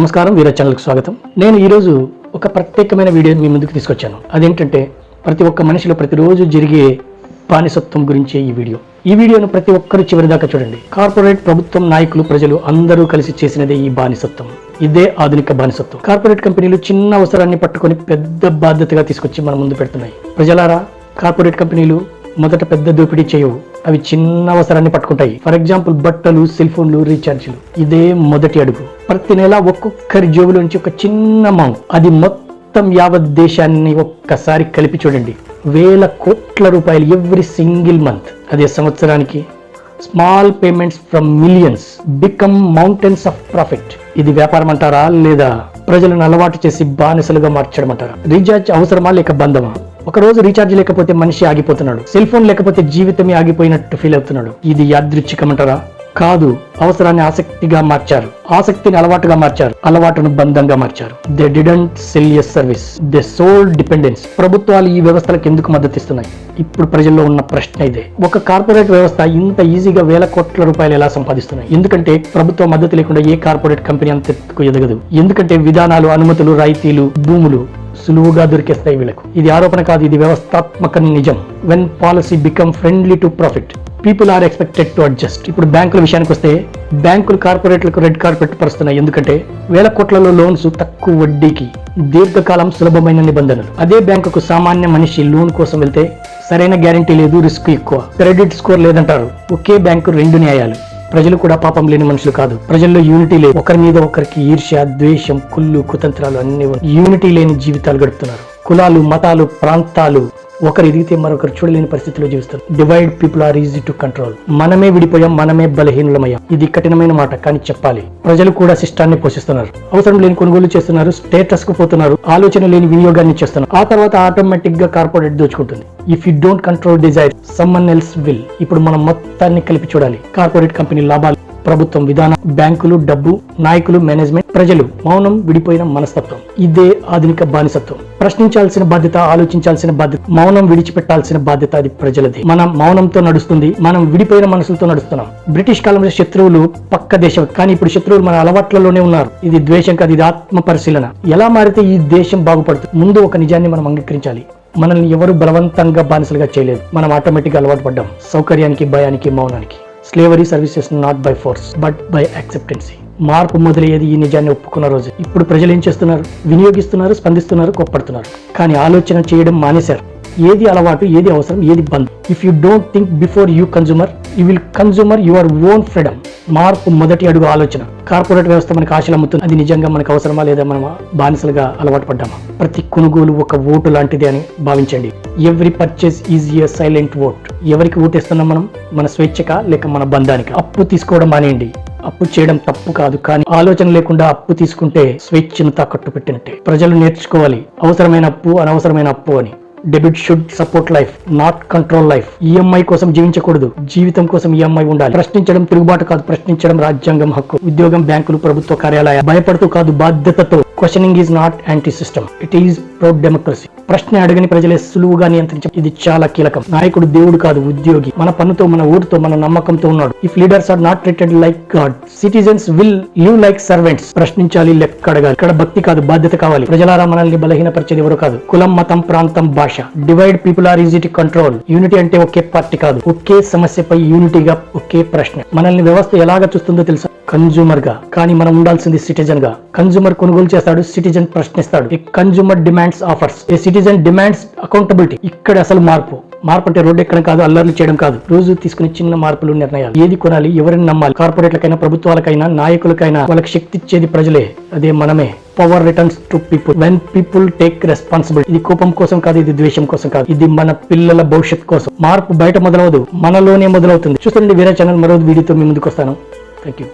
నమస్కారం వీర ఛానల్కి స్వాగతం. నేను ఈరోజు ఒక ప్రత్యేకమైన వీడియో మీ ముందుకు తీసుకొచ్చాను. అదేంటంటే ప్రతి ఒక్క మనిషిలో ప్రతిరోజు జరిగే బానిసత్వం గురించే ఈ వీడియో. ఈ వీడియోను ప్రతి ఒక్కరు చివరిదాకా చూడండి. కార్పొరేట్ ప్రభుత్వం నాయకులు ప్రజలు అందరూ కలిసి చేసినదే ఈ బానిసత్వం. ఇదే ఆధునిక బానిసత్వం. కార్పొరేట్ కంపెనీలు చిన్న అవసరాన్ని పట్టుకొని పెద్ద బాధ్యతగా తీసుకొచ్చి మన ముందు పెడుతున్నాయి. ప్రజలారా కార్పొరేట్ కంపెనీలు మొదట పెద్ద దోపిడీ చేయవు. అవి చిన్న అవసరాన్ని పట్టుకుంటాయి. ఫర్ ఎగ్జాంపుల్ బట్టలు సెల్ ఫోన్లు రీఛార్జ్లు ఇదే మొదటి అడుగు. ప్రతి నెల ఒక్కొక్కరి జోబులోంచి ఒక చిన్న అమౌంట్ అది మొత్తం యావత్ దేశాన్ని ఒక్కసారి కలిపి చూడండి. వేల కోట్ల రూపాయలు ఎవ్రీ సింగిల్ మంత్ అదే సంవత్సరానికి small payments from millions become mountains of profit ఇది వ్యాపారం అంటారా లేదా ప్రజలను అలవాటు చేసి బానిసలుగా మార్చడం అంటారా? రీఛార్జ్ అవసరమా లేక బంధమా? ఒక రోజు రీఛార్జ్ లేకపోతే మనిషి ఆగిపోతున్నాడు. సెల్ ఫోన్ లేకపోతే జీవితమే ఆగిపోయినట్టు ఫీల్ అవుతున్నాడు. ఇది యాదృచ్ఛికమంటారా? కాదు అవసరాన్ని ఆసక్తిగా మార్చారు. ఆసక్తిని అలవాటుగా మార్చారు. అలవాటును బంధంగా మార్చారు. They didn't sell us service they sold dependence ప్రభుత్వాలు ఈ వ్యవస్థలకు ఎందుకు మద్దతిస్తున్నాయి ఇప్పుడు ప్రజల్లో ఉన్న ప్రశ్న ఇదే. ఒక కార్పొరేట్ వ్యవస్థ ఇంత ఈజీగా వేల కోట్ల రూపాయలు ఎలా సంపాదిస్తున్నాయి? ఎందుకంటే ప్రభుత్వ మద్దతు లేకుండా ఏ కార్పొరేట్ కంపెనీ అంత ఎదగదు. ఎందుకంటే విధానాలు అనుమతులు రాయితీలు భూములు సులువుగా దొరికేస్తాయి వీళ్ళకు. ఇది ఆరోపణ కాదు ఇది వ్యవస్థాత్మక నిజం. When policy become friendly to profit people are expected to adjust ఇప్పుడు బ్యాంకుల విషయానికి వస్తే బ్యాంకులు కార్పొరేట్లకు రెడ్ కార్పెట్ పరుస్తున్నాయి. ఎందుకంటే వేల కోట్లలో లోన్స్ తక్కువ వడ్డీకి దీర్ఘకాలం సులభమైన నిబంధనలు. అదే బ్యాంకుకు సామాన్య మనిషి లోన్ కోసం వెళ్తే సరైన గ్యారంటీ లేదు రిస్క్ ఎక్కువ. క్రెడిట్ స్కోర్ లేదంటారు. ఒకే బ్యాంకు రెండు న్యాయాలు. ప్రజలు కూడా పాపం లేని మనుషులు కాదు. ప్రజల్లో యూనిటీ లేదు ఒకరి మీద ఒకరికి ఈర్ష్య ద్వేషం కుళ్ళు కుతంత్రాలు అన్ని యూనిటీ లేని జీవితాలు గడుపుతున్నారు. కులాలు మతాలు ప్రాంతాలు ఒకరు ఎదిగితే మరొకరు చూడలేని పరిస్థితిలో జీవిస్తారు. Divide people are easy to control మనమే విడిపోయాం మనమే బలహీనమయ్యాం ఇది కఠినమైన మాట కానీ చెప్పాలి. ప్రజలు కూడా శిష్టాన్ని పోషిస్తున్నారు. అవసరం లేని కొనుగోలు చేస్తున్నారు స్టేటస్కు పోతున్నారు ఆలోచన లేని వినియోగాన్ని చేస్తున్నారు. ఆ తర్వాత ఆటోమేటిక్గా corporate దోచుకుంటుంది. If you don't control desire someone else will ఇప్పుడు మనం మొత్తాన్ని కలిపి చూడాలి. కార్పొరేట్ కంపెనీ లాభాలు ప్రభుత్వం విధానం బ్యాంకులు డబ్బు నాయకులు మేనేజ్మెంట్ ప్రజలు మౌనం విడిపోయిన మనస్తత్వం. ఇదే ఆధునిక బానిసత్వం. ప్రశ్నించాల్సిన బాధ్యత ఆలోచించాల్సిన బాధ్యత మౌనం విడిచిపెట్టాల్సిన బాధ్యత అది ప్రజలది. మనం మౌనంతో నడుస్తుంది మనం విడిపోయిన మనసులతో నడుస్తున్నాం. బ్రిటిష్ కాలంలో శత్రువులు పక్క దేశం కానీ ఇప్పుడు శత్రువులు మన అలవాట్లలోనే ఉన్నారు. ఇది ద్వేషం కాదు ఇది ఆత్మ పరిశీలన. ఎలా మారితే ఈ దేశం బాగుపడుతుంది? ముందు ఒక నిజాన్ని మనం అంగీకరించాలి. మనల్ని ఎవరు బలవంతంగా బానిసలుగా చేయలేదు. మనం ఆటోమేటిక్గా అలవాటు పడ్డాం. సౌకర్యానికి భయానికి మౌనానికి. Slavery services not by force but by acceptance మార్పు మొదలయ్యేది ఈ నిజాన్ని ఒప్పుకున్న రోజు. ఇప్పుడు ప్రజలు ఏం చేస్తున్నారు? వినియోగిస్తున్నారు స్పందిస్తున్నారు కోప్పడుతున్నారు. కానీ ఆలోచన చేయడం మానేశారు. ఏది అలవాటు ఏది అవసరం ఏది బంద్. If you don't think before you consumer you will consumer your own freedom మార్పు మొదటి అడుగు ఆలోచన. కార్పొరేట్ వ్యవస్థ మనకు ఆశలు అమ్ముతుంది. అది నిజంగా మనకు అవసరమా లేదా మనం బానిసలుగా అలవాటు పడ్డామా? ప్రతి కొనుగోలు ఒక ఓటు లాంటిది అని భావించండి. Every purchase is a silent vote ఎవరికి ఓటేస్తున్నాం మనం? మన స్వేచ్ఛక లేక మన బంధానికి? అప్పు తీసుకోవడం మానేయండి. అప్పు చేయడం తప్పు కాదు కానీ ఆలోచన లేకుండా అప్పు తీసుకుంటే స్వేచ్ఛను తాకట్టు పెట్టినట్టే. ప్రజలు నేర్చుకోవాలి. అవసరమైన అప్పు అనవసరమైన అప్పు అని. Debit should support life not control life. EMI కోసం జీవించకూడదు. జీవితం కోసం ఈఎంఐ ఉండాలి. ప్రశ్నించడం తిరుగుబాటు కాదు. ప్రశ్నించడం రాజ్యాంగం హక్కు. ఉద్యోగం బ్యాంకులు ప్రభుత్వ కార్యాలయ. భయపడుతూ కాదు బాధ్యతతో. Questioning is not anti system it is proud democracy ప్రశ్న అడగని ప్రజలే సులువుగా నియంత్రించడం ఇది చాలా కీలకం. నాయకుడు దేవుడు కాదు ఉద్యోగి. మన పన్నుతో మన ఊరితో మన నమ్మకంతో ఉన్నాడు. If leaders are not treated like god citizens will live like servants ప్రశ్నించాలి లెక్క అడగాలి. ఇక్కడ భక్తి కాదు బాధ్యత కావాలి. ప్రజలారా మనల్ని బలహీనపరిచేది ఎవరు కాదు. కులం మతం ప్రాంతం భాష. Divide people are easy to control unity అంటే ఒకే పార్టీ కాదు. ఒకే సమస్యపై యూనిటీగా ఒకే ప్రశ్న. మనల్ని వ్యవస్థ ఎలాగ చూస్తుందో తెలుసా? కన్జ్యూమర్గా కానీ మనం ఉండాల్సింది సిటిజన్గా కన్జ్యూమర్ కొనుగోలు చేస్తాడు citizen ప్రశ్నిస్తాడు. A consumer demands offers a citizen demands accountability ఇక్కడ అసలు మార్పు. మార్పు అంటే రోడ్డు ఎక్కడం కాదు అల్లర్లు చేయడం కాదు. రోజు తీసుకునే చిన్న మార్పులు నిర్ణయాలు. ఏది కొనాలి ఎవరిని నమ్మాలి? కార్పొరేట్లకైనా ప్రభుత్వాలకైనా నాయకులకైనా వాళ్ళకి శక్తి ఇచ్చేది ప్రజలే. అదే మనమే. Power returns to people when people take responsibility ఇది కోపం కోసం కాదు ఇది ద్వేషం కోసం కాదు. ఇది మన పిల్లల భవిష్యత్ కోసం. మార్పు బయట మొదలవదు మనలోనే మొదలవుతుంది. చూస్తుండే వేరే ఛానల్ మరో వీడియోతో మీ ముందుకు వస్తాను. Thank you